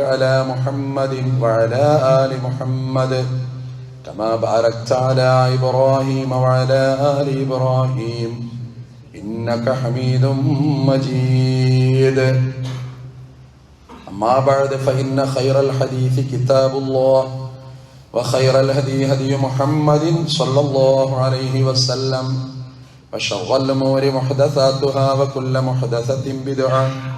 على محمد وعلى آل محمد كما باركت على إبراهيم وعلى آل إبراهيم إنك حميد مجيد. أما بعد فإن خير الحديث كتاب الله وخير الهدي هدي محمد صلى الله عليه وسلم وشر الأمور محدثاتها وكل محدثة بدعة.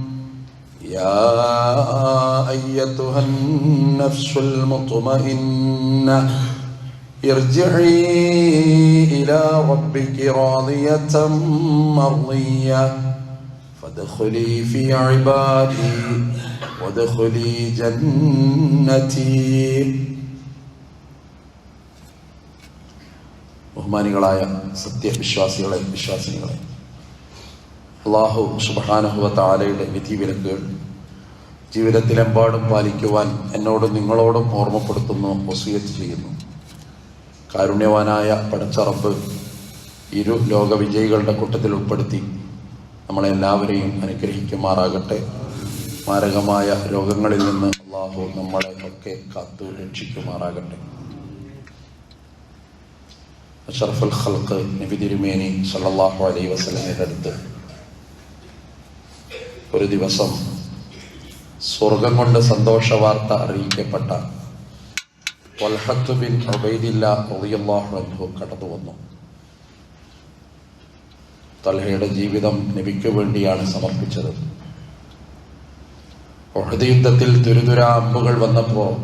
يا أيتها النفس المطمئنة ارجعي إلى ربك راضية مرضية فادخلي في عبادي وادخلي جنتي ബഹുമാനികളായ സത്യവിശ്വാസികളെ വിശ്വാസിനികളെ അള്ളാഹു സുബാനഹുവ താലയുടെ വിധിവിലക്കുകൾ ജീവിതത്തിലെമ്പാടും പാലിക്കുവാൻ എന്നോടും നിങ്ങളോടും ഓർമ്മപ്പെടുത്തുന്നു ഒസിയത്ത് ചെയ്യുന്നു. കാരുണ്യവാനായ പടച്ചറബ് ഇരു ലോകവിജയികളുടെ കൂട്ടത്തിൽ ഉൾപ്പെടുത്തി നമ്മളെല്ലാവരെയും അനുഗ്രഹിക്കുമാറാകട്ടെ. മാരകമായ രോഗങ്ങളിൽ നിന്ന് അള്ളാഹു നമ്മളെ ഒക്കെ കാത്തു രക്ഷിക്കുമാറാകട്ടെ. അഷറഫുൽ ഖൽക്ക് നബി തിരുമേനി സല്ലല്ലാഹു അലൈ വസ്ലമിന്റെ അടുത്ത് ഒരു ദിവസം സ്വർഗം കൊണ്ട് സന്തോഷ വാർത്ത അറിയിക്കപ്പെട്ട ബിൻ കടന്നു വന്നു. തൽഹയുടെ ജീവിതം നബിക്ക് വേണ്ടിയാണ് സമർപ്പിച്ചത്. ഒഹദ് യുദ്ധത്തിൽ തുരുതുര അമ്പുകൾ വന്നപ്പോ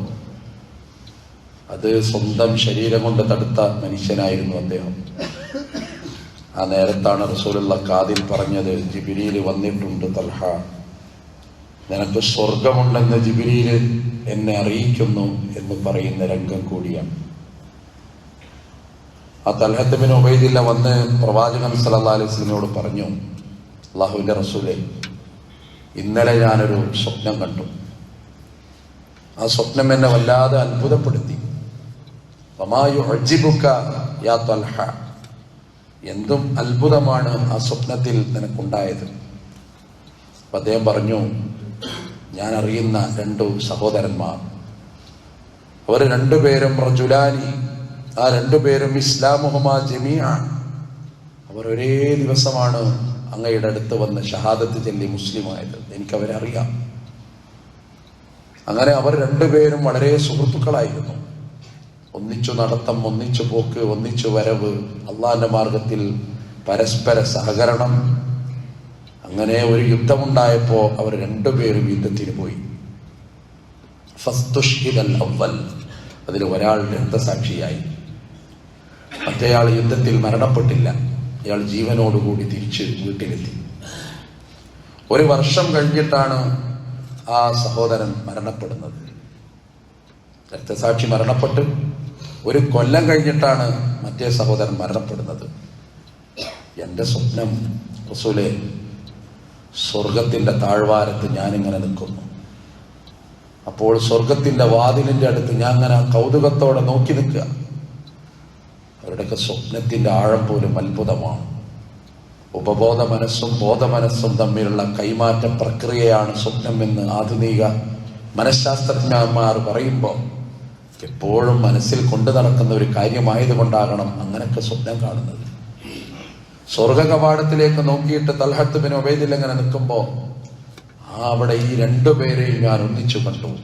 അത് സ്വന്തം ശരീരം കൊണ്ട് തടുത്ത മനുഷ്യനായിരുന്നു അദ്ദേഹം. ആ നേരത്താണ് റസൂലുള്ള കാതിൽ പറഞ്ഞത് ജിബിരിയിൽ വന്നിട്ടുണ്ട് തൽഹ. നിനക്ക് സ്വർഗമുണ്ടെന്ന് ജിബിരിയിൽ എന്നെ അറിയിക്കുന്നു എന്ന് പറയുന്ന രംഗം കൂടിയാണ്. ആ തൽഹത്തബിന് ഉബൈദില്ല വന്ന് പ്രവാചകൻ സല്ലല്ലാഹു അലൈഹി വസല്ലമയോട് പറഞ്ഞു അള്ളാഹുവിന്റെ റസൂലെ ഇന്നലെ ഞാനൊരു സ്വപ്നം കണ്ടു. ആ സ്വപ്നം എന്നെ വല്ലാതെ അത്ഭുതപ്പെടുത്തി. യാ എന്തും അത്ഭുതമാണ് ആ സ്വപ്നത്തിൽ നിനക്കുണ്ടായത്. അദ്ദേഹം പറഞ്ഞു ഞാൻ അറിയുന്ന രണ്ടു സഹോദരന്മാർ. അവർ രണ്ടുപേരും റജുലാനി ആ രണ്ടുപേരും ഇസ്ലാമുഹുമാ ജമിയ അവർ ഒരേ ദിവസമാണ് അങ്ങയുടെ അടുത്ത് വന്ന് ഷഹാദത്ത് ചൊല്ലി മുസ്ലിമായത്. എനിക്കവരെ അറിയാം അങ്ങനെ അവർ രണ്ടുപേരും വളരെ സുഹൃത്തുക്കളായിരുന്നു. ഒന്നിച്ചു നടത്തം ഒന്നിച്ചു പോക്ക് ഒന്നിച്ചു വരവ് അള്ളാന്റെ മാർഗത്തിൽ പരസ്പര സഹകരണം അങ്ങനെ ഒരു യുദ്ധമുണ്ടായപ്പോ അവർ രണ്ടുപേരും യുദ്ധത്തിന് പോയി. ഫസ്തുഷ്ഹിദൽ അവ്വൽ. അതിൽ ഒരാൾ രക്തസാക്ഷിയായി മറ്റേയാൾ യുദ്ധത്തിൽ മരണപ്പെട്ടില്ല. ഇയാൾ ജീവനോടുകൂടി തിരിച്ച് വീട്ടിലെത്തി. ഒരു വർഷം കഴിഞ്ഞിട്ടാണ് ആ സഹോദരൻ മരണപ്പെടുന്നത്. രക്തസാക്ഷി മരണപ്പെട്ട്. ഒരു കൊല്ലം കഴിഞ്ഞിട്ടാണ് മറ്റേ സഹോദരൻ മരണപ്പെടുന്നത്. എന്റെ സ്വപ്നം റസൂലെ സ്വർഗത്തിന്റെ താഴ്വാരത്ത് ഞാനിങ്ങനെ നിൽക്കുന്നു. അപ്പോൾ സ്വർഗത്തിന്റെ വാതിലിന്റെ അടുത്ത് ഞാൻ അങ്ങനെ കൗതുകത്തോടെ നോക്കി നിൽക്കുക. അവരുടെയൊക്കെ സ്വപ്നത്തിന്റെ ആഴം പോലും അത്ഭുതമാണ്. ഉപബോധ മനസ്സും ബോധമനസ്സും തമ്മിലുള്ള കൈമാറ്റ പ്രക്രിയയാണ് സ്വപ്നം എന്ന് ആധുനിക മനഃശാസ്ത്രജ്ഞന്മാർ പറയുമ്പോൾ എപ്പോഴും മനസ്സിൽ കൊണ്ടു നടക്കുന്ന ഒരു കാര്യമായതുകൊണ്ടാകണം അങ്ങനെയൊക്കെ സ്വപ്നം കാണുന്നത്. സ്വർഗ കവാടത്തിലേക്ക് നോക്കിയിട്ട് തൽഹത്ത് ബിൻ ഒബൈദിൽ അങ്ങനെ ആ അവിടെ ഈ രണ്ടുപേരെയും ഞാൻ ഒന്നിച്ചു കണ്ടു.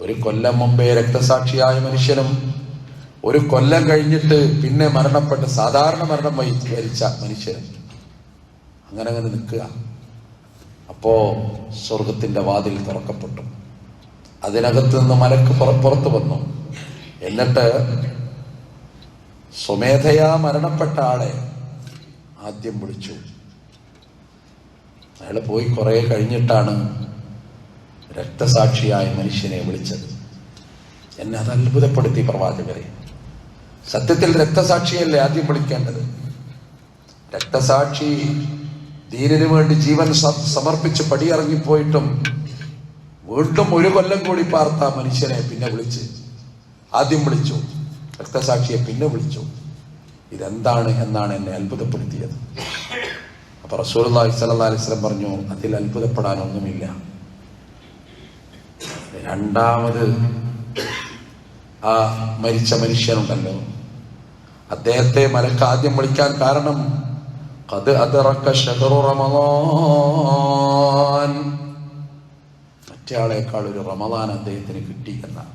ഒരു കൊല്ലം മുമ്പേ രക്തസാക്ഷിയായ മനുഷ്യനും ഒരു കൊല്ലം കഴിഞ്ഞിട്ട് പിന്നെ മരണപ്പെട്ട് സാധാരണ മരണം വഹിച്ച മനുഷ്യനും. അങ്ങനെ അങ്ങനെ നിൽക്കുക. അപ്പോ സ്വർഗത്തിന്റെ വാതിൽ തുറക്കപ്പെട്ടു. അതിനകത്ത് നിന്ന് മലക്ക് പുറ- പുറത്തു വന്നു. എന്നിട്ട് സ്വമേധയാ മരണപ്പെട്ട ആളെ ആദ്യം വിളിച്ചു. അയാൾ പോയി കുറെ കഴിഞ്ഞിട്ടാണ് രക്തസാക്ഷിയായ മനുഷ്യനെ വിളിച്ചത്. എന്നെ അത് അത്ഭുതപ്പെടുത്തി പ്രവാചകരെ. സത്യത്തിൽ രക്തസാക്ഷിയല്ലേ ആദ്യം വിളിക്കേണ്ടത്? രക്തസാക്ഷി ധീരന് വേണ്ടി ജീവൻ സമർപ്പിച്ച് പടിയിറങ്ങിപ്പോയിട്ടും വീണ്ടും ഒരു കൊല്ലം കൂടി പാർത്ത മനുഷ്യനെ പിന്നെ വിളിച്ച് ആദ്യം വിളിച്ചു. രക്തസാക്ഷിയെ പിന്നെ വിളിച്ചു. ഇതെന്താണ് എന്നാണ് എന്നെ അത്ഭുതപ്പെടുത്തിയത്. അപ്പോൾ റസൂൽ അള്ളാഹി സല്ലാ അലിസ്ലം പറഞ്ഞു അതിൽ അത്ഭുതപ്പെടാനൊന്നുമില്ല. രണ്ടാമത് ആ മരിച്ച മനുഷ്യനുണ്ടല്ലോ. അദ്ദേഹത്തെ മലക്ക് ആദ്യം വിളിക്കാൻ കാരണം അത് അതിറക്ക ഷഹറു ഒരു റമദാൻ അദ്ദേഹത്തിന് കിട്ടി എന്നാണ്.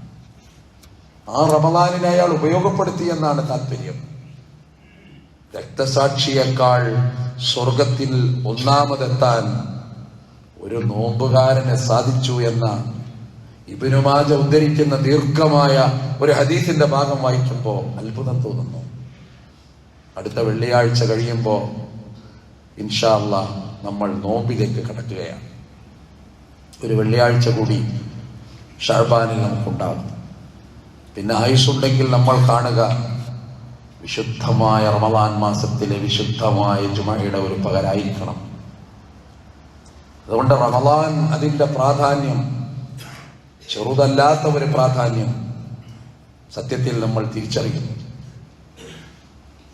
ആ റമദാനിനെ അയാൾ ഉപയോഗപ്പെടുത്തി എന്നാണ് താല്പര്യം. രക്തസാക്ഷിയേക്കാൾ സ്വർഗത്തിൽ ഒന്നാമതെത്താൻ ഒരു നോമ്പുകാരനെ സാധിച്ചു എന്ന ഇബിനുമാജ ഉദ്ധരിക്കുന്ന ദീർഘമായ ഒരു ഹദീസിന്റെ ഭാഗം വായിക്കുമ്പോൾ അത്ഭുതം തോന്നുന്നു. അടുത്ത വെള്ളിയാഴ്ച കഴിയുമ്പോൾ ഇൻഷാല്ല നമ്മൾ നോമ്പിലേക്ക് കടക്കുകയാണ്. ഒരു വെള്ളിയാഴ്ച കൂടി ഷർബാനിൽ നമുക്കുണ്ടാകും. പിന്നെ ആയുസ്സുണ്ടെങ്കിൽ നമ്മൾ കാണുക വിശുദ്ധമായ റമദാൻ മാസത്തിലെ വിശുദ്ധമായ ജുമയുടെ ഒരു പകരായിരിക്കണം. അതുകൊണ്ട് റമദാൻ അതിന്റെ പ്രാധാന്യം ചെറുതല്ലാത്ത ഒരു പ്രാധാന്യം സത്യത്തിൽ നമ്മൾ തിരിച്ചറിയുന്നു.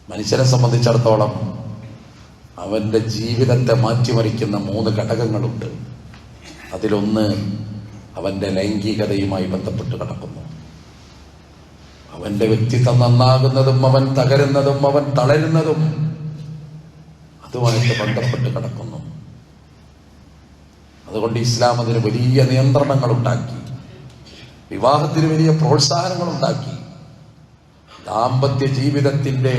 മനുഷ്യനെ സംബന്ധിച്ചിടത്തോളം അവന്റെ ജീവിതത്തെ മാറ്റിമറിക്കുന്ന മൂന്ന് ഘടകങ്ങളുണ്ട്. അതിലൊന്ന് അവന്റെ ലൈംഗികതയുമായി ബന്ധപ്പെട്ട് കിടക്കുന്നു അവന്റെ വ്യക്തിത്വം നന്നാകുന്നതും അവൻ തകരുന്നതും അവൻ തളരുന്നതും അതുമായിട്ട് ബന്ധപ്പെട്ട് കിടക്കുന്നു. അതുകൊണ്ട് ഇസ്ലാം അതിന് വലിയ നിയന്ത്രണങ്ങൾ ഉണ്ടാക്കി വിവാഹത്തിന് വലിയ പ്രോത്സാഹനങ്ങൾ ഉണ്ടാക്കി ദാമ്പത്യ ജീവിതത്തിന്റെ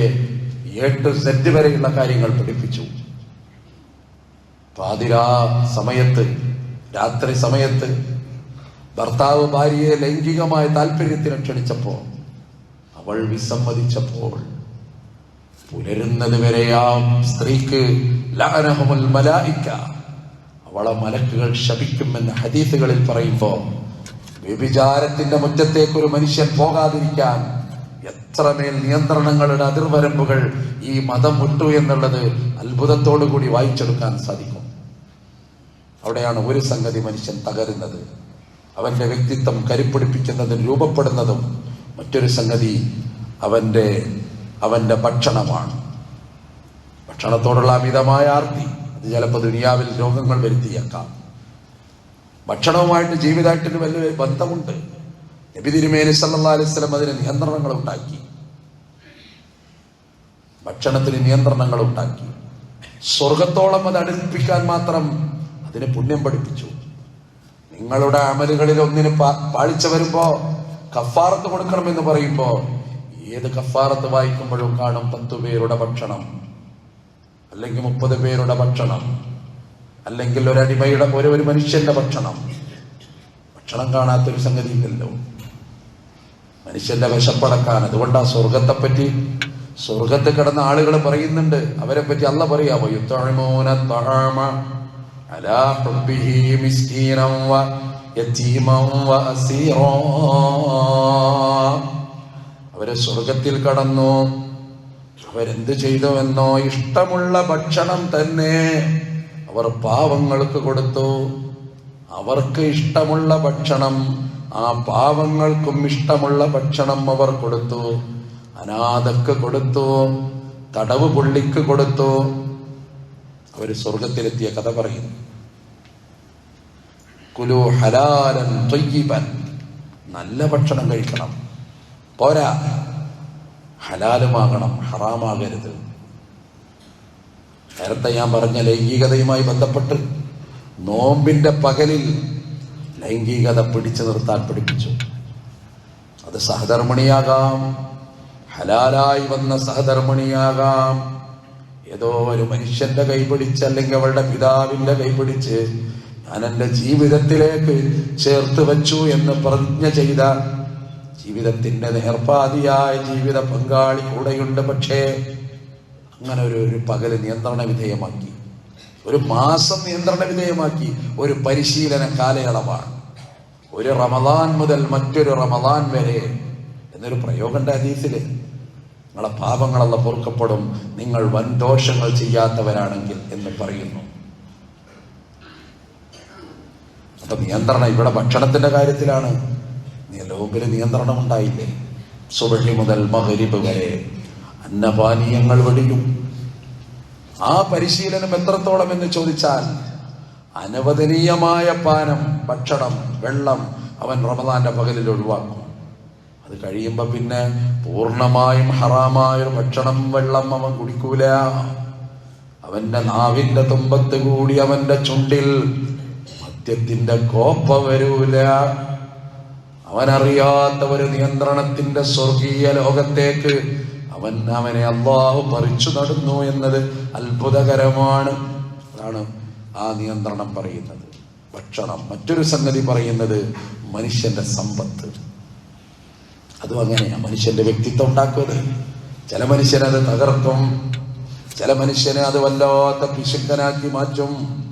എട്ട് സെറ്റ് വരെയുള്ള കാര്യങ്ങൾ പഠിപ്പിച്ചു. പാതിരാ സമയത്ത് രാത്രി സമയത്ത് ഭർത്താവ് ഭാര്യയെ ലൈംഗികമായ താല്പര്യത്തിന് ക്ഷണിച്ചപ്പോൾ അവൾ വിസമ്മതിച്ചപ്പോൾ പുലരുന്നത് വരെ ആ സ്ത്രീക്ക് അവളെ മലക്കുകൾ ശപിക്കുമെന്ന് ഹദീസുകളിൽ പറയുമ്പോൾ വ്യഭിചാരത്തിന്റെ മുറ്റത്തേക്ക് ഒരു മനുഷ്യൻ പോകാതിരിക്കാൻ എത്രമേൽ നിയന്ത്രണങ്ങളുടെ അതിർവരമ്പുകൾ ഈ മതം മുട്ടു എന്നുള്ളത് അത്ഭുതത്തോടു കൂടി വായിച്ചെടുക്കാൻ സാധിക്കും. അവിടെയാണ് ഒരു സംഗതി മനുഷ്യൻ തകരുന്നത്. അവന്റെ വ്യക്തിത്വം കരുപ്പിടിപ്പിക്കുന്നതും രൂപപ്പെടുന്നതും മറ്റൊരു സംഗതി അവന്റെ അവന്റെ ഭക്ഷണമാണ്. ഭക്ഷണത്തോടുള്ള അമിതമായ ആർത്തി. അത് ചിലപ്പോൾ ദുനിയാവിൽ രോഗങ്ങൾ വരുത്തിയേക്കാം. ഭക്ഷണവുമായിട്ട് ജീവിതമായിട്ടൊരു വലിയ ബന്ധമുണ്ട്. നബി തിരുമേനി സല്ലാ അലൈവലം അതിന് നിയന്ത്രണങ്ങൾ ഉണ്ടാക്കി. ഭക്ഷണത്തിന് നിയന്ത്രണങ്ങൾ ഉണ്ടാക്കി. സ്വർഗത്തോളം അത് അടുപ്പിക്കാൻ മാത്രം അതിന് പുണ്യം പഠിപ്പിച്ചു. നിങ്ങളുടെ അമലുകളിൽ ഒന്നിന് പാളിച്ച വരുമ്പോ കഫാറത്ത് കൊടുക്കണമെന്ന് പറയുമ്പോൾ ഏത് കഫാറത്ത് വായിക്കുമ്പോഴും കാണും പത്തു പേരുടെ ഭക്ഷണം അല്ലെങ്കിൽ മുപ്പത് പേരുടെ ഭക്ഷണം അല്ലെങ്കിൽ ഒരടിമയുടെ ഒരു ഒരു മനുഷ്യന്റെ ഭക്ഷണം. ഭക്ഷണം കാണാത്തൊരു സംഗതി ഇല്ലല്ലോ മനുഷ്യന്റെ വിശപ്പടക്കാൻ. അതുകൊണ്ട് ആ സ്വർഗത്തെ പറ്റി സ്വർഗത്ത് കിടന്ന ആളുകൾ പറയുന്നുണ്ട്. അവരെ പറ്റി അല്ല പറയാമോ? യുദ്ധമൂന തഴമ അലാ അവരെ സ്വർഗത്തിൽ കടന്നു. അവരെന്ത് ചെയ്തുവെന്നോ ഇഷ്ടമുള്ള ഭക്ഷണം തന്നെ അവർ പാവങ്ങൾക്ക് കൊടുത്തു. അവർക്ക് ഇഷ്ടമുള്ള ഭക്ഷണം ആ പാവങ്ങൾക്കും ഇഷ്ടമുള്ള ഭക്ഷണം അവർ കൊടുത്തു. അനാഥക്ക് കൊടുത്തു. തടവ് പുള്ളിക്ക് കൊടുത്തു. അവർ സ്വർഗത്തിലെത്തിയ കഥ പറയുന്നു. കുലു ഹലാലൻ ത്വയ്യിബൻ നല്ല ഭക്ഷണം കഴിക്കണം. പോരാ. ഹലാലുമാകണം ഹറാമാകരുത്. നേരത്തെ ഞാൻ പറഞ്ഞ ലൈംഗികതയുമായി ബന്ധപ്പെട്ട് നോമ്പിന്റെ പകലിൽ ലൈംഗികത പിടിച്ചു നിർത്താൻ പഠിപ്പിച്ചു. അത് സഹധർമ്മിണിയാകാം. ഹലാലായി വന്ന സഹധർമ്മിണിയാകാം. ഏതോ ഒരു മനുഷ്യന്റെ കൈപിടിച്ച് അല്ലെങ്കിൽ അവളുടെ പിതാവിന്റെ കൈപിടിച്ച് ഞാൻ ജീവിതത്തിലേക്ക് ചേർത്ത് വച്ചു എന്ന് പ്രതിജ്ഞ ചെയ്ത ജീവിതത്തിന്റെ നേർപ്പാതിയായ ജീവിത പങ്കാളി കൂടെയുണ്ട് പക്ഷേ അങ്ങനെ ഒരു ഒരു പകൽ നിയന്ത്രണ വിധേയമാക്കി. ഒരു മാസം നിയന്ത്രണ വിധേയമാക്കി. ഒരു പരിശീലന കാലയളവാണ്. ഒരു റമദാൻ മുതൽ മറ്റൊരു റമദാൻ വരെ എന്നൊരു പ്രയോഗമുണ്ട് അതീസിൽ നിങ്ങളെ പാപങ്ങളല്ല പൊറുക്കപ്പെടും. നിങ്ങൾ വൻ ദോഷങ്ങൾ ചെയ്യാത്തവരാണെങ്കിൽ എന്ന് പറയുന്നു. അപ്പൊ നിയന്ത്രണം ഇവിടെ ഭക്ഷണത്തിന്റെ കാര്യത്തിലാണ്. ലോകത്തിൽ നിയന്ത്രണം ഉണ്ടായില്ലേ? സുബഹി മുതൽ മഹരിബ് വരെ അന്നപാനീയങ്ങൾ വെടിയും ആ പരിശീലനം എത്രത്തോളം എന്ന് ചോദിച്ചാൽ അനവദനീയമായ പാനം ഭക്ഷണം വെള്ളം അവൻ റമദാന്റെ പകലിൽ ഒഴിവാക്കും. അത് കഴിയുമ്പോ പിന്നെ പൂർണമായും ഹറാമായ ഭക്ഷണം വെള്ളം അവൻ കുടിക്കൂല. അവന്റെ നാവിന്റെ തുമ്പത്ത് കൂടി അവന്റെ ചുണ്ടിൽ മദ്യത്തിന്റെ കോപ്പ വരൂല. അവനറിയാത്ത ഒരു നിയന്ത്രണത്തിന്റെ സ്വർഗീയ ലോകത്തേക്ക് അവൻ അവനെ അള്ളാഹു പറിച്ചു നടന്നു എന്നത് അത്ഭുതകരമാണ്. അതാണ് ആ നിയന്ത്രണം പറയുന്നത്. ഭക്ഷണം മറ്റൊരു സംഗതി പറയുന്നത് മനുഷ്യന്റെ സമ്പത്ത്. അതും അങ്ങനെയാ. മനുഷ്യന്റെ വ്യക്തിത്വം ഉണ്ടാക്കുന്നത്. ചില മനുഷ്യനത് തകർക്കും. ചില മനുഷ്യനെ അത് വല്ലാത്ത പിശുക്കനാക്കി മാറ്റും.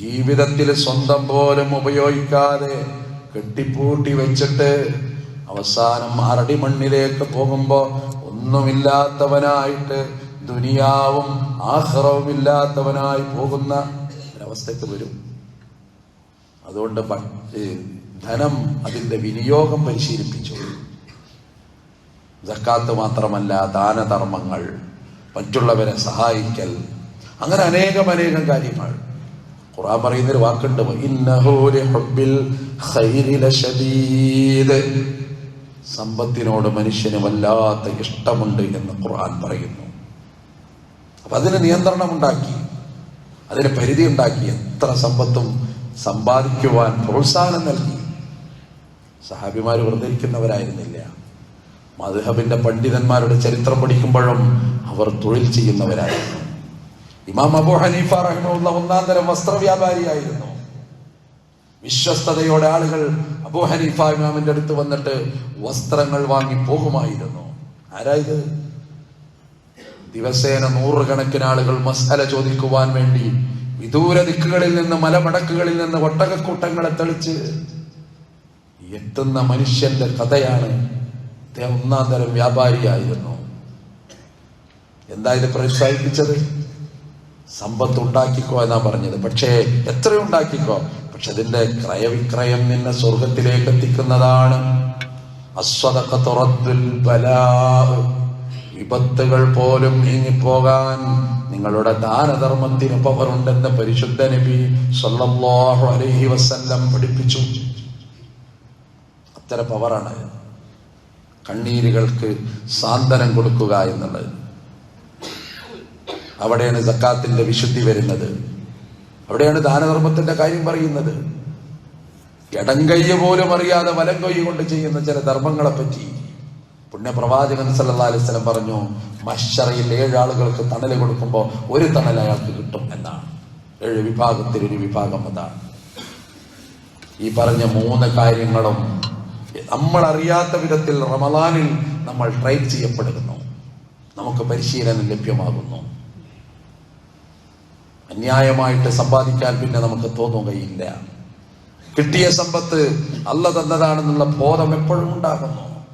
ജീവിതത്തിൽ സ്വന്തം പോലും ഉപയോഗിക്കാതെ കെട്ടിപ്പൂട്ടി വെച്ചിട്ട് അവസാനം അരടി മണ്ണിലേക്ക് പോകുമ്പോ ഒന്നുമില്ലാത്തവനായിട്ട് ദുനിയാവും ആഹ്റവും ഇല്ലാത്തവനായി പോകുന്ന ഒരവസ്ഥയ്ക്ക് വരും. അതുകൊണ്ട് ധനം അതിന്റെ വിനിയോഗം പരിശീലിപ്പിച്ചു. ജക്കാത്ത് മാത്രമല്ല ദാനധർമ്മങ്ങൾ മറ്റുള്ളവരെ സഹായിക്കൽ. അങ്ങനെ അനേകം അനേകം കാര്യങ്ങൾ. വാക്കുണ്ട്. "ഇന്നഹു ലിഹുബ്ബിൽ ഖൈരി ലശദീദ്." സമ്പത്തിനോട് മനുഷ്യന് വല്ലാത്ത ഇഷ്ടമുണ്ട് എന്ന് ഖുർആൻ പറയുന്നു. അപ്പൊ അതിന് നിയന്ത്രണം ഉണ്ടാക്കി അതിന് പരിധി ഉണ്ടാക്കി എത്ര സമ്പത്തും സമ്പാദിക്കുവാൻ പ്രോത്സാഹനം നൽകി. സഹാബിമാർ വെറുതെ മധുഹബിന്റെ പണ്ഡിതന്മാരുടെ ചരിത്രം പഠിക്കുമ്പോഴും അവർ തൊഴിൽ ചെയ്യുന്നവരായിരുന്നു. ഇമാം അബു ഹനീഫ റഹ്മുള്ള ഒന്നാം തരം വസ്ത്രവ്യാപാരിയായിരുന്നു. വിശ്വസ്തതയോടെ ആളുകൾ അബു ഹനീഫ ഇമാമിന്റെ അടുത്ത് വന്നിട്ട് വസ്ത്രങ്ങൾ വാങ്ങി പോകുമായിരുന്നു. ആരായത് ദിവസേന നൂറുകണക്കിന് ആളുകൾ മസാല ചോദിക്കുവാൻ വേണ്ടി വിദൂര ദിക്കുകളിൽ നിന്ന് മലമടക്കുകളിൽ നിന്ന് ഒട്ടകക്കൂട്ടങ്ങളെ തെളിച്ച് എത്തുന്ന മനുഷ്യന്റെ കഥയാണ് അദ്ദേഹം ഒന്നാം തരം വ്യാപാരിയായിരുന്നു. എന്താ ഇത് പ്രോത്സാഹിപ്പിച്ചത് സമ്പത്ത് ഉണ്ടാക്കിക്കോ എന്നാ പറഞ്ഞത്. പക്ഷേ എത്ര ഉണ്ടാക്കിക്കോ പക്ഷെ അതിന്റെ ക്രയവിക്രയം നിന്നെ സ്വർഗത്തിലേക്ക് എത്തിക്കുന്നതാണ് റദ്ദുൽ വിപത്തുകൾ പോലും നീങ്ങിപ്പോകാൻ നിങ്ങളുടെ ദാനധർമ്മത്തിന് പവറുണ്ടെന്ന് പരിശുദ്ധ നബി സല്ലല്ലാഹു അലൈഹി വസല്ലം പഠിപ്പിച്ചു. അത്തരം പവറാണ്. കണ്ണീരുകൾക്ക് സാന്ത്വനം കൊടുക്കുക എന്നുള്ളത്. അവിടെയാണ് സക്കാത്തിന്റെ വിശുദ്ധി വരുന്നത്. അവിടെയാണ് ദാനധർമ്മത്തിന്റെ കാര്യം പറയുന്നത്. ഇടംകയ്യ പോലും അറിയാതെ വലം കൈ കൊണ്ട് ചെയ്യുന്ന ചില ധർമ്മങ്ങളെ പറ്റി പുണ്യപ്രവാചകൻ സല്ലാ അലൈഹി വസല്ലം പറഞ്ഞു മഷറയിൽ ഏഴാളുകൾക്ക് തണൽ കൊടുക്കുമ്പോൾ ഒരു തണൽ അയാൾക്ക് കിട്ടും എന്നാണ്. ഏഴ് വിഭാഗത്തിൽ ഒരു വിഭാഗം അതാണ്. ഈ പറഞ്ഞ മൂന്ന് കാര്യങ്ങളും നമ്മൾ അറിയാത്ത വിധത്തിൽ റമദാനിൽ നമ്മൾ ട്രൈ ചെയ്യപ്പെടുന്നു. നമുക്ക് പരിശീലനം ലഭ്യമാകുന്നു. അന്യായമായിട്ട് സമ്പാദിക്കാൻ പിന്നെ നമുക്ക് തോന്നുകയില്ല കിട്ടിയ സമ്പത്ത് അല്ല തന്നതാണെന്നുള്ള ബോധം എപ്പോഴും ഉണ്ടാകുന്നു.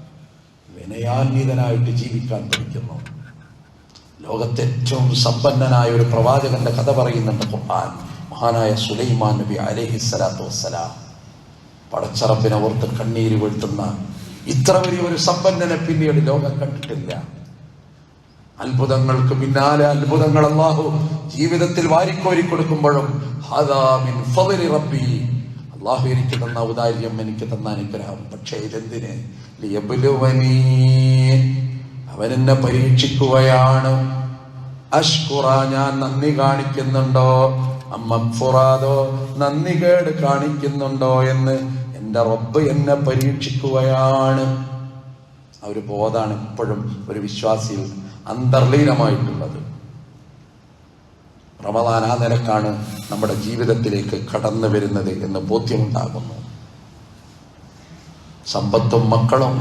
വിനയാന്വിതനായിട്ട് ജീവിക്കാൻ പഠിക്കുന്നു. ലോകത്തെ ഏറ്റവും സമ്പന്നനായ ഒരു പ്രവാചകന്റെ കഥ പറയുന്നുണ്ട് ഖുർആൻ. മഹാനായ സുലൈമാൻ നബി അലഹി സ്വലാത്തു വസ്സലാം. പടച്ചറപ്പിനെ ഓർത്ത് കണ്ണീര് വീഴ്ത്തുന്ന ഇത്ര വലിയ ഒരു സമ്പന്നനെ പിന്നീട് ലോകം കണ്ടിട്ടില്ല. അത്ഭുതങ്ങൾക്ക് പിന്നാലെ അത്ഭുതങ്ങൾ അള്ളാഹു ജീവിതത്തിൽ വാരിക്കോരി കൊടുക്കുമ്പോഴും റബ്ബി. അള്ളാഹു എനിക്ക് തന്ന ഔദാര്യം എനിക്ക് തന്ന അനുഗ്രഹം. പക്ഷേ ഇതെന്തിന്. അവൻ എന്നെ പരീക്ഷിക്കുകയാണ്. അഷ്കുറ ഞാൻ നന്ദി കാണിക്കുന്നുണ്ടോ? അമ്മഫുറാദോ നന്ദി കേട് കാണിക്കുന്നുണ്ടോ എന്ന് എന്റെ റബ്ബ് എന്നെ പരീക്ഷിക്കുകയാണ്. ആ ഒരു ബോധാണ് ഇപ്പോഴും ഒരു വിശ്വാസിയിൽ അന്തർലീനമായിട്ടുള്ളത്. റമദാൻ ആ നിലക്കാണ് നമ്മുടെ ജീവിതത്തിലേക്ക് കടന്നു വരുന്നത് എന്ന് ബോധ്യമുണ്ടാകുന്നു. സമ്പത്തും മക്കളും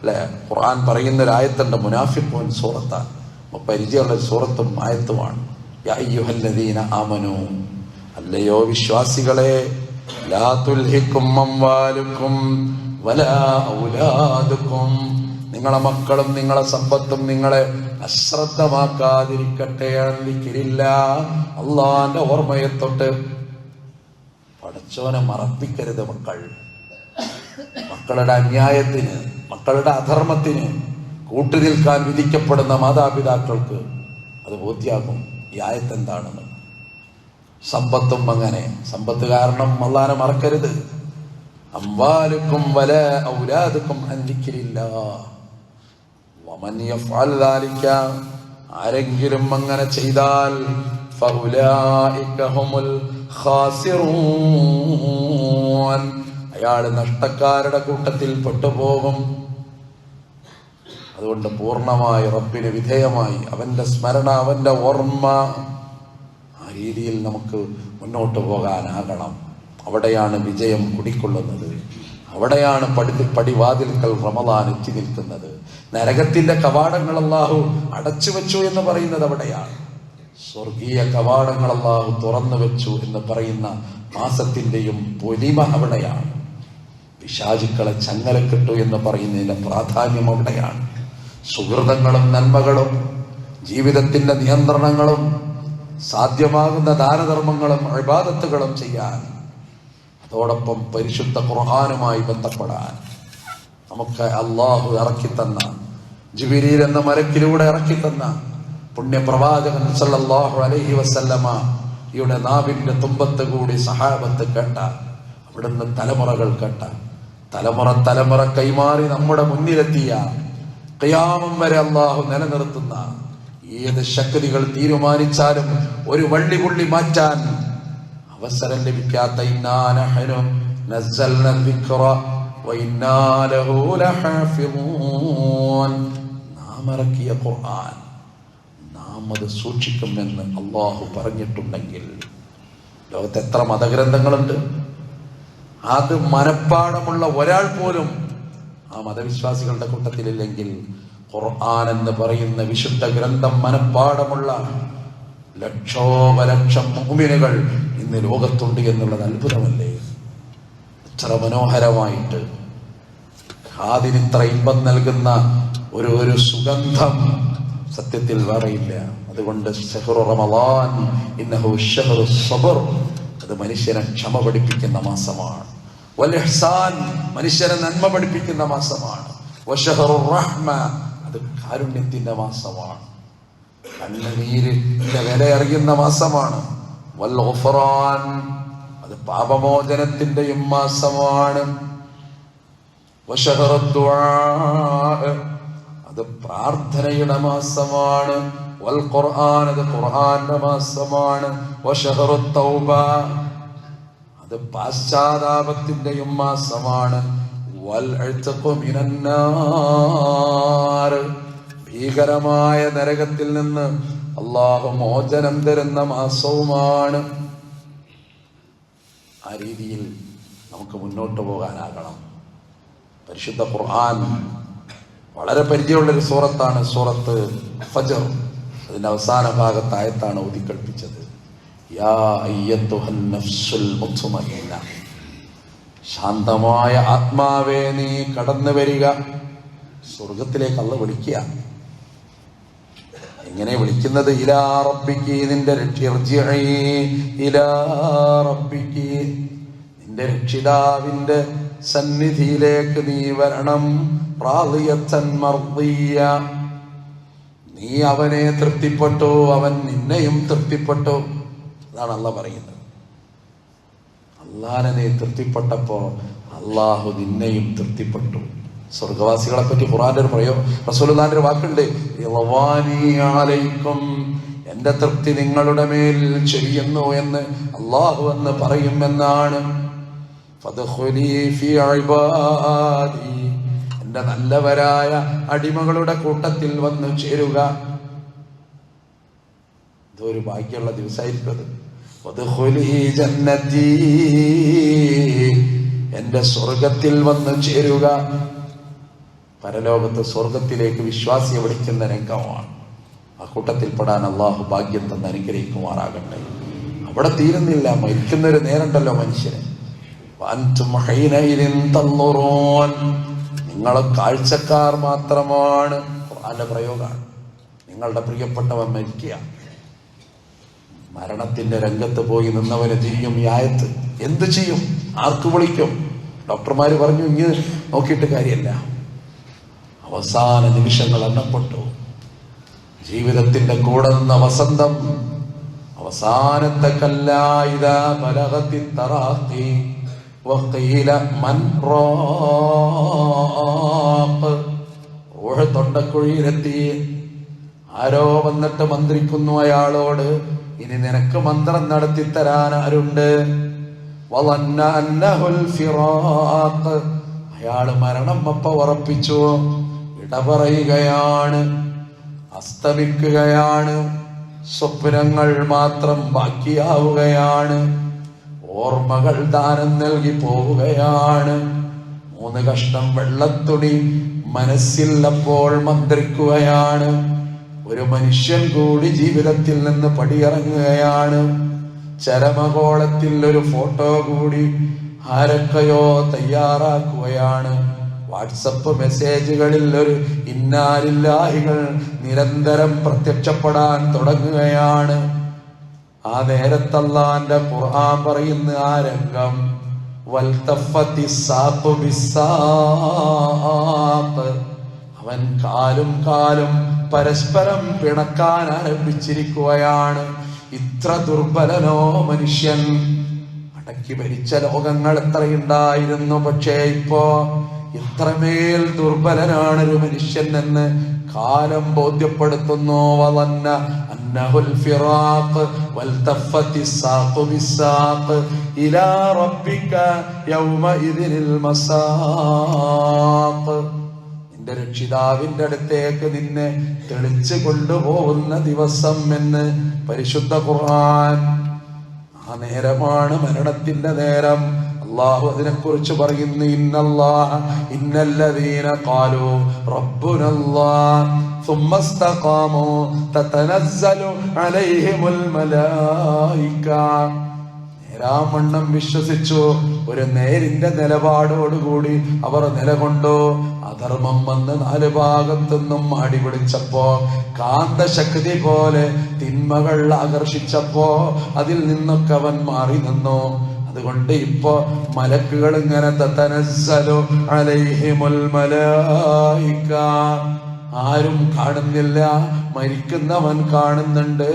അല്ലെ? ഖുർആൻ പറയുന്ന ഒരു ആയത്തുണ്ട് മുനാഫിഖുൻ സൂറത്താണ് പരിചയമുള്ള സൂറത്തും ആയത്തുമാണ്. അല്ലയോ വിശ്വാസികളെ നിങ്ങളെ മക്കളും നിങ്ങളെ സമ്പത്തും നിങ്ങളെ അശ്രദ്ധമാക്കാതിരിക്കട്ടെ അല്ലിക്കില്ല അള്ളാന്റെ ഓർമ്മയെ തൊട്ട് പഠിച്ചവനെ മറപ്പിക്കരുത് മക്കൾ. മക്കളുടെ അന്യായത്തിന് മക്കളുടെ അധർമ്മത്തിന് കൂട്ടുനിൽക്കാൻ വിധിക്കപ്പെടുന്ന മാതാപിതാക്കൾക്ക് അത് ബോധ്യാകും. ഈ ആയത്തെന്താണെന്ന്. സമ്പത്തും അങ്ങനെ. സമ്പത്ത് കാരണം അള്ളാനെ മറക്കരുത്. അംവാലുക്കും വല ഔലാദുക്കും അന്തിക്കില്ല ആരെങ്കിലും അങ്ങനെ ചെയ്താൽ അയാൾ നഷ്ടക്കാരുടെ കൂട്ടത്തിൽ പെട്ടുപോകും. അതുകൊണ്ട് പൂർണമായി റബ്ബിന് വിധേയമായി. അവന്റെ സ്മരണ അവന്റെ ഓർമ്മ ആ രീതിയിൽ നമുക്ക് മുന്നോട്ട് പോകാനാകണം. അവിടെയാണ് വിജയം കുടിക്കൊള്ളുന്നത്. അവിടെയാണ് പടി പടിവാതിൽക്കൽ റമദാൻ എത്തി നിൽക്കുന്നത്. നരകത്തിന്റെ കവാടങ്ങൾ അള്ളാഹു അടച്ചു വെച്ചു എന്ന് പറയുന്നത് അവിടെയാണ്. സ്വർഗീയ കവാടങ്ങൾ അള്ളാഹു തുറന്നു വെച്ചു എന്ന് പറയുന്ന മാസത്തിന്റെയും പൊലിമ അവിടെയാണ്. പിശാചുക്കളെ ചങ്ങലക്കിട്ടു എന്ന് പറയുന്നതിന്റെ പ്രാധാന്യം അവിടെയാണ്. സുഹൃതങ്ങളും നന്മകളും ജീവിതത്തിന്റെ നിയന്ത്രണങ്ങളും സാധ്യമാകുന്ന ദാനധർമ്മങ്ങളും അഴിബാദത്തുകളും ചെയ്യാൻ അതോടൊപ്പം പരിശുദ്ധ ഖുർആാനുമായി ബന്ധപ്പെടാൻ നമുക്ക് അള്ളാഹു ഇറക്കി തന്ന ജിബിരിയിൽ എന്ന മരക്കിലൂടെ ഇറക്കി തന്ന പുണ്യപ്രവാചകൻ സല്ലല്ലാഹു അലൈഹി വസല്ലമ യുടെ നാവിന്റെ തുമ്പത്ത് കൂടി സഹാബത്ത് കേട്ട അവിടുന്ന് തലമുറകൾ കേട്ട തലമുറ തലമുറ കൈമാറി നമ്മുടെ മുന്നിലെത്തിയ കയാമം വരെ അള്ളാഹു നിലനിർത്തുന്ന ഏത് ശക്തികൾ തീരുമാനിച്ചാലും ഒരു വള്ളി പുള്ളി മാറ്റാൻ അവസരം ലഭിക്കാത്ത ഇറക്കിയ ഖുർആൻ നാം അത് സൂക്ഷിക്കുമെന്ന് അള്ളാഹു പറഞ്ഞിട്ടുണ്ടെങ്കിൽ ലോകത്ത് എത്ര മതഗ്രന്ഥങ്ങളുണ്ട്? അത് മനഃപ്പാടമുള്ള ഒരാൾ പോലും ആ മതവിശ്വാസികളുടെ കൂട്ടത്തിലില്ലെങ്കിൽ ഖുർആൻ എന്ന് പറയുന്ന വിശുദ്ധ ഗ്രന്ഥം മനഃപ്പാടമുള്ള ലക്ഷോപലക്ഷം മുഅ്മിനുകൾ ഇന്ന് ലോകത്തുണ്ട് എന്നുള്ളത് അത്ഭുതമല്ലേ? ഇത്ര മനോഹരമായിട്ട് കാതിന് ഇത്ര ഇമ്പം നൽകുന്ന ഒരു ഒരു സുഗന്ധം സത്യത്തിൽ വേറെയില്ല. അതുകൊണ്ട് റമളാൻ ഇന്നഹു അത് മനുഷ്യനെ ക്ഷമ പഠിപ്പിക്കുന്ന മാസമാണ്. മനുഷ്യനെ നന്മ പഠിപ്പിക്കുന്ന മാസമാണ്. റഹ്മ അത് കാരുണ്യത്തിന്റെ മാസമാണ്. കണ്ണുനീരിന്റെ വില അറിയുന്ന മാസമാണ്. വൽ അത് പാപമോചനത്തിന്റെയും മാസമാണ്. അത് പ്രാർത്ഥനയുടെ മാസമാണ്. വൽ ഖുർആൻ അത് ഖുർആന്റെ മാസമാണ്. അത് പാശ്ചാത്താപത്തിന്റെയും മാസമാണ്. വൽ ഇഴ്തഖു മിനന്നാർ ഭീകരമായ നരകത്തിൽ നിന്ന് അള്ളാഹു മോചനം തരുന്ന മാസവുമാണ്. ആ രീതിയിൽ നമുക്ക് മുന്നോട്ട് പോകാനാകണം. പരിശുദ്ധ ഖുർആൻ വളരെ പരിചയമുള്ളൊരു സൂറത്താണ് സൂറത്ത് ഫജർ. അതിന്റെ അവസാന ഭാഗത്തായത്താണ് നഫ്സുൽ ശാന്തമായ ആത്മാവേ നീ കടന്നു വരിക സ്വർഗത്തിലേക്ക് അള്ള വിളിക്കുക. എങ്ങനെ വിളിക്കുന്നത് ഇലാ റബ്ബിക്ക് നിന്റെ ഇലാ നിന്റെ രക്ഷിതാവിന്റെ സന്നിധിയിലേക്ക് നീ വരണം. മർദിയ. നീ അവനെ തൃപ്തിപ്പെട്ടു അവൻ നിന്നെയും തൃപ്തിപ്പെട്ടു. അതാണ് അല്ല പറയുന്നത്. അള്ളാനെ തൃപ്തിപ്പെട്ടപ്പോൾ തൃപ്തിപ്പെട്ടപ്പോ അള്ളാഹു നിന്നെയും തൃപ്തിപ്പെട്ടു. സ്വർഗവാസികളെ പറ്റി ഖുറാന്റെ ഒരു പ്രയോ റസൂലുള്ളാഹിന്റെ ഒരു വാക്കുണ്ട് എന്റെ തൃപ്തി നിങ്ങളുടെ മേൽ ചെയ്യുന്നു എന്ന് അള്ളാഹു എന്ന് പറയുമെന്നാണ്. എന്റെ നല്ലവരായ അടിമകളുടെ കൂട്ടത്തിൽ വന്നു ചേരുക ഇതൊരു ബാക്കിയുള്ള ദിവസമായിരിക്കും അത്. എന്റെ സ്വർഗത്തിൽ വന്ന് ചേരുക പരലോകത്ത് സ്വർഗത്തിലേക്ക് വിശ്വാസിയെ വിളിക്കുന്ന രംഗമാണ്. ആ കൂട്ടത്തിൽപ്പെടാൻ അള്ളാഹു ഭാഗ്യം തന്ന് അനുഗ്രഹിക്കുമാറാകട്ടെ. അവിടെ തീരുന്നില്ല മരിക്കുന്നൊരു നേരണ്ടല്ലോ മനുഷ്യന്. നിങ്ങൾ കാഴ്ചക്കാർ മാത്രമാണ്. ഖുർആന്റെ പ്രയോഗമാണ്. നിങ്ങളുടെ പ്രിയപ്പെട്ടവൻ മരിക്കുക. മരണത്തിന്റെ രംഗത്ത് പോയി നിന്നവനെ തിരിയും യായത്ത്. എന്ത് ചെയ്യും? ആർക്ക് വിളിക്കും? ഡോക്ടർമാര് പറഞ്ഞു ഇങ്ങനെ നോക്കിയിട്ട് കാര്യമല്ല. അവസാന നിമിഷങ്ങൾ എണ്ണപ്പെട്ടു. ജീവിതത്തിന്റെ കൂടെന്ന വസന്തം അവസാനത്തെ കല്ലായുധ ബലകത്തി തറാത്തി ആരോ വന്നിട്ട് മന്ത്രിക്കുന്നു അയാളോട് ഇനി നിനക്ക് മന്ത്രം നടത്തി തരാൻ ആരുണ്ട്? അയാൾ മരണം അപ്പ ഉറപ്പിച്ചു. ഇട പറയുകയാണ് അസ്തമിക്കുകയാണ് സ്വപ്നങ്ങൾ മാത്രം ബാക്കിയാവുകയാണ് ഓർമ്മകൾ ദാനം നൽകി പോവുകയാണ്. മൂന്ന് കഷ്ണം വെള്ളത്തുണി മനസ്സിൽ അപ്പോൾ മന്ത്രിക്കുകയാണ്. ഒരു മനുഷ്യൻ കൂടി ജീവിതത്തിൽ നിന്ന് പടിയിറങ്ങുകയാണ്. ചരമകോളത്തിൽ ഒരു ഫോട്ടോ കൂടി ആരൊക്കെയോ തയ്യാറാക്കുകയാണ്. വാട്സപ്പ് മെസ്സേജുകളിൽ ഒരു ഇന്നാലില്ലാഹികൾ നിരന്തരം പ്രത്യക്ഷപ്പെടാൻ തുടങ്ങുകയാണ്. ആ നേരത്തല്ലാന്റെ ഖുർആൻ പറയുന്ന ആ രംഗം അവൻ കാലും കാലും പരസ്പരം പിണക്കാൻ ആരംഭിച്ചിരിക്കുകയാണ്. ഇത്ര ദുർബലനോ മനുഷ്യൻ? അടക്കി ഭരിച്ച ലോകങ്ങൾ എത്രയുണ്ടായിരുന്നു? പക്ഷേ ഇപ്പോ ഇത്രമേൽ ദുർബലനാണ് ഒരു മനുഷ്യൻ എന്ന് കാലം ബോധ്യപ്പെടുത്തുന്നു. വളന്ന അന്നഹുൽ ഫിറാഖ് വൽതഫത്തി സാഖു ബിസാഖ് ഇലാ റബ്ബിക യൗമഇദിനിൽ മസാഖ്. നിന്റെ രക്ഷിതാവിന്റെ അടുത്തേക്ക് നിന്നെ തെളിച്ചു കൊണ്ടുപോകുന്ന ദിവസം എന്ന് പരിശുദ്ധ ഖുർആൻ ആ നേരമാണ് മരണത്തിന്റെ നേരം. അള്ളാഹു അതിനെ കുറിച്ച് പറയുന്നു ഇന്നല്ലാഹ ഇന്നല്ലദീന ഖാലു റബ്ബുനല്ലാഹ് ثم استقاموا تتنزل عليهم الملائكة നേരാമണ്ണം വിശ്വസിച്ചു ഒരു നേരിന്റെ നിലപാടോടുകൂടി അവർ നിലകൊണ്ടു അധർമ്മം വന്ന് നാല് ഭാഗത്തുനിന്നും അടി പിടിച്ചപ്പോ കാന്തശക്തി പോലെ തിന്മകൾ ആകർഷിച്ചപ്പോ അതിൽ നിന്നൊക്കെ അവൻ മാറി നിന്നു അതുകൊണ്ട് ഇപ്പോ മലക്കുകൾ ഇങ്ങനെ ആരും കാണുന്നില്ല മരിക്കുന്നവൻ കാണുന്നുണ്ട്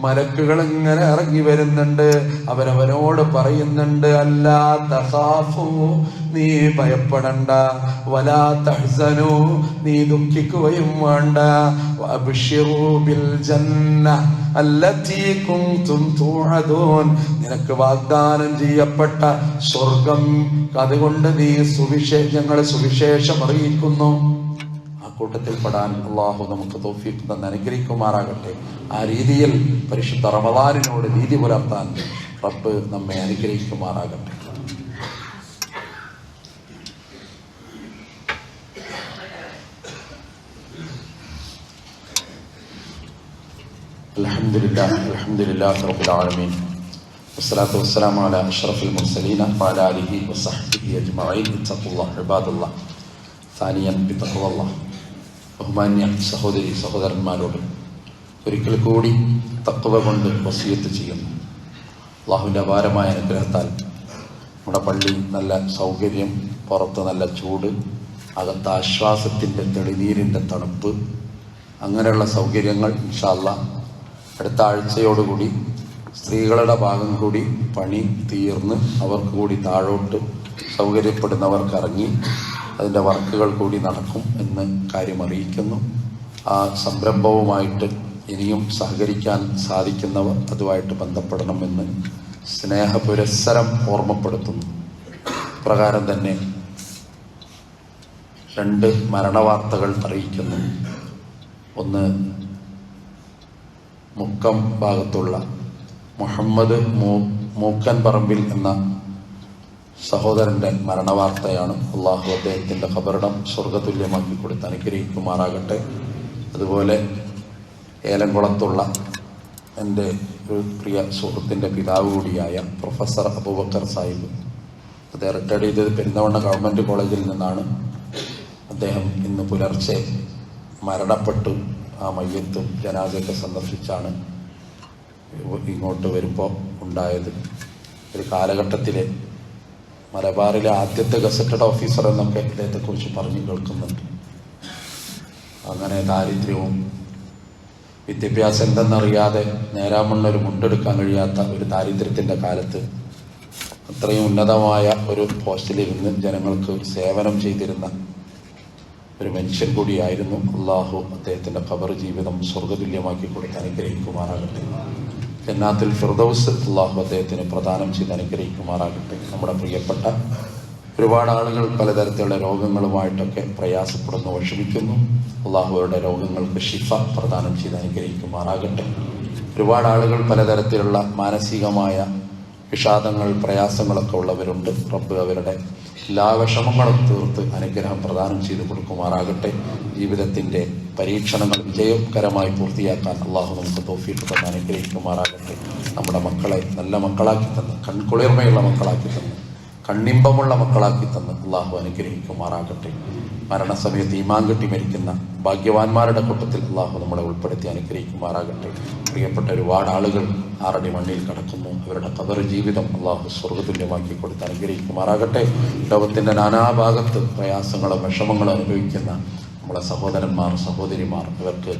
മലക്കുകൾ ഇങ്ങനെ ഇറങ്ങി വരുന്നുണ്ട് അവരവനോട് പറയുന്നുണ്ട് അല്ല തഹാഫു നീ ഭയപ്പെടണ്ട വലാ തഹ്സനു നീ ദുഃഖിക്കുകയും വേണ്ട വഅബ്ശിറൂ ബിൽ ജന്ന നിനക്ക് വാഗ്ദാനം ചെയ്യപ്പെട്ട സ്വർഗം അതുകൊണ്ട് നീ സുവിശേഷ ഞങ്ങളെ സുവിശേഷം അറിയിക്കുന്നു. ആ കൂട്ടത്തിൽ പെടാൻ അള്ളാഹു നമുക്ക് തോഫീക്ക് തന്നെ അനുഗ്രഹിക്കുമാറാകട്ടെ. ആ രീതിയിൽ പരിശുദ്ധ റമദാനിനോട് നീതി പുലർത്താൻ റബ്ബ് നമ്മെ അനുഗ്രഹിക്കുമാറാകട്ടെ. الحمد لله الحمد لله رب العالمين والصلاة والسلام على أشرف المرسلين وعلى آله وصحبه أجمعين اتقوا الله عباد الله ثانيا بتقوى الله ബഹുമാന്യ സഹോദരി സഹോദരന്മാരോട് ഒരിക്കൽ കൂടി തക്കവ കൊണ്ട് വസീയത്ത് ചെയ്യുന്നു അള്ളാഹുവിൻ്റെ അപാരമായ അനുഗ്രഹത്താൽ നമ്മുടെ പള്ളി നല്ല സൗകര്യം പുറത്ത് നല്ല ചൂട് അകത്ത് ആശ്വാസത്തിൻ്റെ തെളിനീരിൻ്റെ തണുപ്പ് അങ്ങനെയുള്ള സൗകര്യങ്ങൾ ഇൻഷാല്ല അടുത്ത ആഴ്ചയോടുകൂടി സ്ത്രീകളുടെ ഭാഗം കൂടി പണി തീർന്ന് അവർക്ക് കൂടി താഴോട്ട് സൗകര്യപ്പെടുന്നവർക്ക് ഇറങ്ങി അതിന്റെ വർക്കുകൾ കൂടി നടക്കും എന്ന് കാര്യം അറിയിക്കുന്നു ആ സംരംഭവുമായിട്ട് ഇനിയും സഹകരിക്കാൻ സാധിക്കുന്നവർ അതുമായിട്ട് ബന്ധപ്പെടണമെന്ന് സ്നേഹപുരസ്സരം ഓർമ്മപ്പെടുത്തുന്നു. പ്രകാരം തന്നെ രണ്ട് മരണവാർത്തകൾ അറിയിക്കുന്നു. ഒന്ന് മുക്കം ഭാഗത്തുള്ള മുഹമ്മദ് മൂ മൂക്കൻ പറമ്പിൽ എന്ന സഹോദരന്റെ മരണവാർത്തയാണ് അള്ളാഹു അദ്ദേഹത്തിന്റെ ഖബറിടം സ്വർഗതുല്യമാക്കി കൊടുത്ത് അനുഗ്രഹിക്കുമാറാകട്ടെ. അതുപോലെ ഏലംകുളത്തുള്ള എന്റെ ഒരു പ്രിയ സുഹൃത്തിന്റെ പിതാവ് കൂടിയായ പ്രൊഫസർ അബൂബക്കർ സാഹിബ്. അദ്ദേഹം റിട്ടയർഡ് ചെയ്തത് പെരിന്തവണ്ണ ഗവൺമെന്റ് കോളേജിൽ നിന്നാണ്. അദ്ദേഹം ഇന്ന് പുലർച്ചെ മരണപ്പെട്ടു. ആ മയ്യത്തും ജനാസയൊക്കെ സന്ദർശിച്ചാണ് ഇങ്ങോട്ട് വരുമ്പോൾ ഉണ്ടായത്. ഒരു കാലഘട്ടത്തിലെ മലബാറിലെ ആദ്യത്തെ ഗസറ്റഡ് ഓഫീസർ എന്നൊക്കെ ഇദ്ദേഹത്തെക്കുറിച്ച് പറഞ്ഞു കേൾക്കുന്നുണ്ട്. അങ്ങനെ ദാരിദ്ര്യവും വിദ്യാഭ്യാസം എന്തെന്നറിയാതെ നേരാമണ്ണ ഒരു മുണ്ടെടുക്കാൻ കഴിയാത്ത ഒരു ദാരിദ്ര്യത്തിന്റെ കാലത്ത് അത്രയും ഉന്നതമായ ഒരു പോസ്റ്റിലിരുന്ന് ജനങ്ങൾക്ക് സേവനം ചെയ്തിരുന്ന ഒരു മനുഷ്യൻ കൂടിയായിരുന്നു അള്ളാഹു അദ്ദേഹത്തിന്റെ ഖബർ ജീവിതം സ്വർഗതുല്യമാക്കി കൊടുത്ത് അനുഗ്രഹിക്കുമാറാകട്ടെ. ജന്നാത്തിൽ ഫിർദൌസ് അള്ളാഹു അദ്ദേഹത്തിന് പ്രദാനം ചെയ്ത് അനുഗ്രഹിക്കുമാറാകട്ടെ. നമ്മുടെ പ്രിയപ്പെട്ട ഒരുപാട് ആളുകൾ പലതരത്തിലുള്ള രോഗങ്ങളുമായിട്ടൊക്കെ പ്രയാസപ്പെടുന്നു വിഷമിക്കുന്നു. അള്ളാഹുവരുടെ രോഗങ്ങൾക്ക് ഷിഫ പ്രദാനം ചെയ്ത് അനുഗ്രഹിക്കുമാറാകട്ടെ. ഒരുപാട് ആളുകൾ പലതരത്തിലുള്ള മാനസികമായ വിഷാദങ്ങൾ പ്രയാസങ്ങളൊക്കെ ഉള്ളവരുണ്ട്. റബ്ബ് അവരുടെ എല്ലാ വിഷമങ്ങളും തീർത്ത് അനുഗ്രഹം പ്രദാനം ചെയ്ത് കൊടുക്കുമാറാകട്ടെ. ജീവിതത്തിന്റെ പരീക്ഷണങ്ങൾ വിജയകരമായി പൂർത്തിയാക്കാൻ അള്ളാഹു നമുക്ക് തോഫീട്ട് തന്ന് അനുഗ്രഹിക്കുമാറാകട്ടെ. നമ്മുടെ മക്കളെ നല്ല മക്കളാക്കി തന്ന് കൺകുളിർമയുള്ള മക്കളാക്കി തന്ന് കണ്ണിമ്പമുള്ള മക്കളാക്കി തന്ന് അള്ളാഹു അനുഗ്രഹിക്കുമാറാകട്ടെ. മരണസമയത്ത് ഈമാൻ കെട്ടി മരിക്കുന്ന ഭാഗ്യവാന്മാരുടെ കൂട്ടത്തിൽ അള്ളാഹു നമ്മളെ ഉൾപ്പെടുത്തി അനുഗ്രഹിക്കുമാറാകട്ടെ. പ്രിയപ്പെട്ട ഒരുപാട് ആളുകൾ ആറടി മണ്ണിൽ കടക്കുന്നു. അവരുടെ കബർ ജീവിതം അള്ളാഹു സ്വർഗതുല്യമാക്കി കൊടുത്ത് അനുഗ്രഹിക്കുമാറാകട്ടെ. ലോകത്തിന്റെ നാനാഭാഗത്ത് പ്രയാസങ്ങളും വിഷമങ്ങളും അനുഭവിക്കുന്ന നമ്മുടെ സഹോദരന്മാർ സഹോദരിമാർ ഇവർക്ക്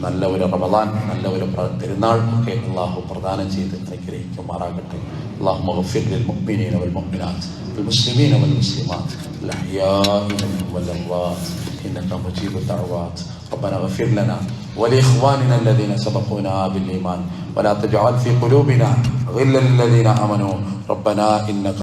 നല്ല ഒരു റമദാൻ നല്ല ഒരു പ്ര- പെരുന്നാൾ ഒക്കെ അള്ളാഹു പ്രദാനം ചെയ്ത് അനുഗ്രഹിക്കുമാറാകട്ടെ അള്ളാഹു മഹഫിർ للمؤمنين والمؤمنات والمسلمين والمسلمات الأحياء منهم والأموات إنك مجيب الدعوات ربنا اغفر لنا ولإخواننا الذين سبقونا بالإيمان ولا تجعل في قلوبنا غلا للذين آمنوا ربنا إنك